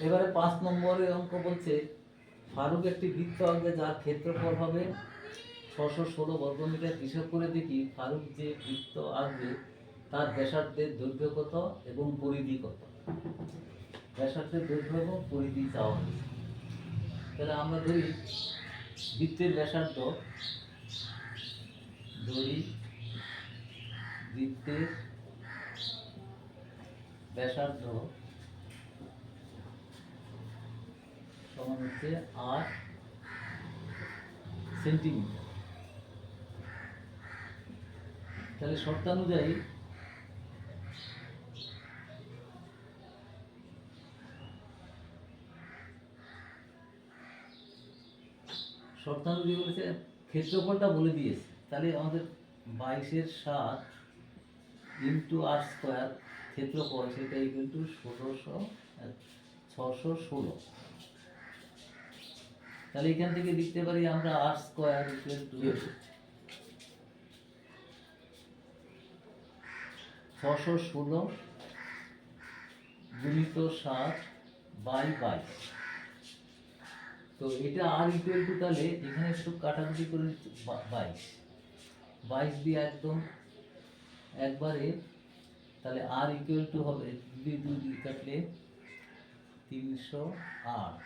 এবারে পাঁচ নম্বরের অঙ্ক বলছে, ফারুক একটি বৃত্ত আঁকবে যার ক্ষেত্রফল হবে ছশো ষোলো বর্গমিটার। হিসাব করে দেখি, ফারুক যে বৃত্ত আঁকবে, তার ব্যাসার্ধের দৈর্ঘ্য কত এবং পরিধি কত? ব্যাসার্ধের দৈর্ঘ্য এবং পরিধি চাওয়া হয়েছে। তাহলে আমরা ধরি, বৃত্তের ব্যাসার্ধ ধরি বৃত্তের ব্যাসার্ধ সমান হচ্ছে আট সেন্টিমিটার তাহলে শর্তানুযায়ী শর্তানুযায়ী বলেছে, ক্ষেত্রফলটা বলে দিয়েছে। তাহলে আমাদের বাইশের সাত ইন্টু আর স্কোয়ার ক্ষেত্রফল সেটা ইকুয়াল টু ষোলোশো ছশো ষোলো। তাহলে এখান থেকে লিখতে পারি আমরা আর স্কোয়ার ইকুয়াল টু ছশো ষোলো গুণিত সাত বাই বাইশ তো এটা আর ইকুয়াল টু তাহলে এখানে একটু কাটাকুটি করে বাইশ বাইশ দিয়ে একদম একবারে তাহলে আর ইকুয়াল টু হবে, দুই দুই কাটলে তিনশো আট।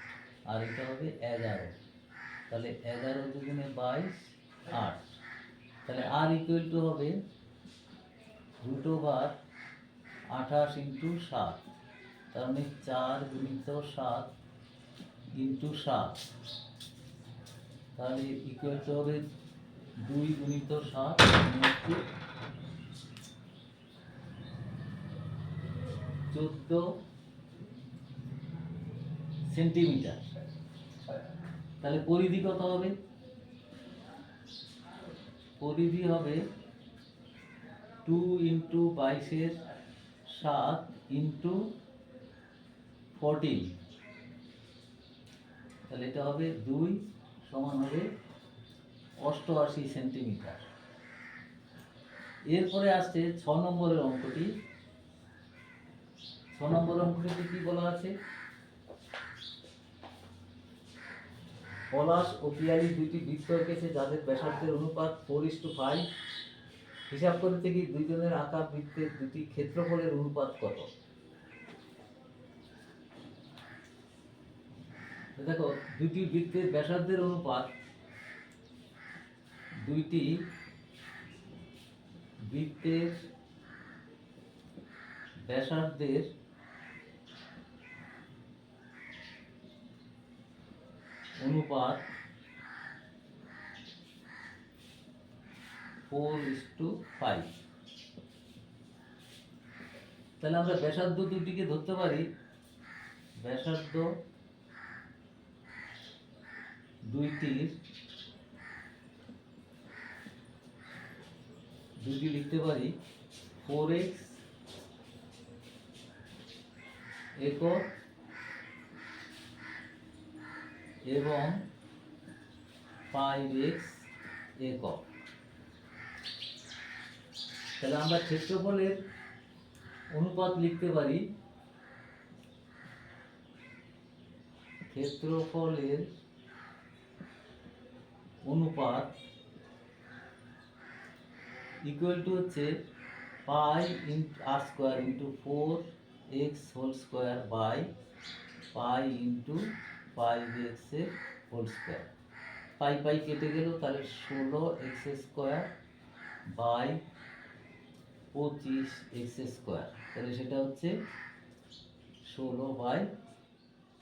আর এটা হবে এগারো। তাহলে এগারো দুগুণে বাইশ, আট। তাহলে আর ইকুয়াল টু হবে রুট ওভার আঠাশ ইন্টু সাত। তার মানে চার গুণিত সাত ইন্টু সাত। তাহলে ইকুয়াল টু হবে দুই গুণিত সাত ইন্টু চোদ্দ সেন্টিমিটার তাহলে পরিধি কত হবে? পরিধি হবে টু ইন্টু বাইশের সাত ইন্টু ফোরটিন তাহলে এটা হবে দুই সমান হবে অষ্টআশি সেন্টিমিটার। এরপরে আসছে ছ নম্বরের অঙ্কটি। ছ নম্বর অঙ্কটিতে কি বলা আছে? পলাশ ও পিয়ালি দুইটি বৃত্ত এঁকেছে যাদের ব্যাসার্ধের অনুপাত ফোর ইস টু ফাইভ হিসাব করে থেকে দুইজনের আঁকা বৃত্তের দুটি ক্ষেত্রফলের অনুপাত কত? দেখো দুটি বৃত্তের ব্যাসার্ধের অনুপাত দুইটি বৃত্তের ব্যাসার্ধের অনুপাত ফোর ইস টু ফাইভ। তাহলে আমরা ব্যাসার্ধ দুটিকে ধরতে পারি। ব্যাসার্ধ দুইটির দুটি লিখতে পারি। ফোর এক্স একক এবং ফাইভ এক্স একক। তাহলে আমরা ক্ষেত্রফলের অনুপাত লিখতে পারি। ক্ষেত্রফলের অনুপাত ইকুয়াল টু হচ্ছে pi into r square into four x whole square by pi into five এক্সের হোল স্কোয়ার। পাই পাই কেটে গেল, তাহলে ষোলো এক্স স্কোয়ার বাই পঁচিশ এক্স স্কোয়ার। তাহলে সেটা হচ্ছে ষোলো বাই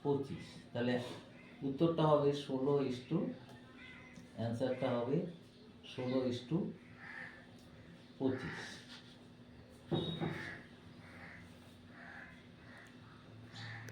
পঁচিশ। তাহলে উত্তরটা হবে ষোলো ইস টু, অ্যান্সারটা হবে ষোলো ইস টু পঁচিশ।